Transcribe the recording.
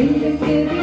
சிங்கத்திலே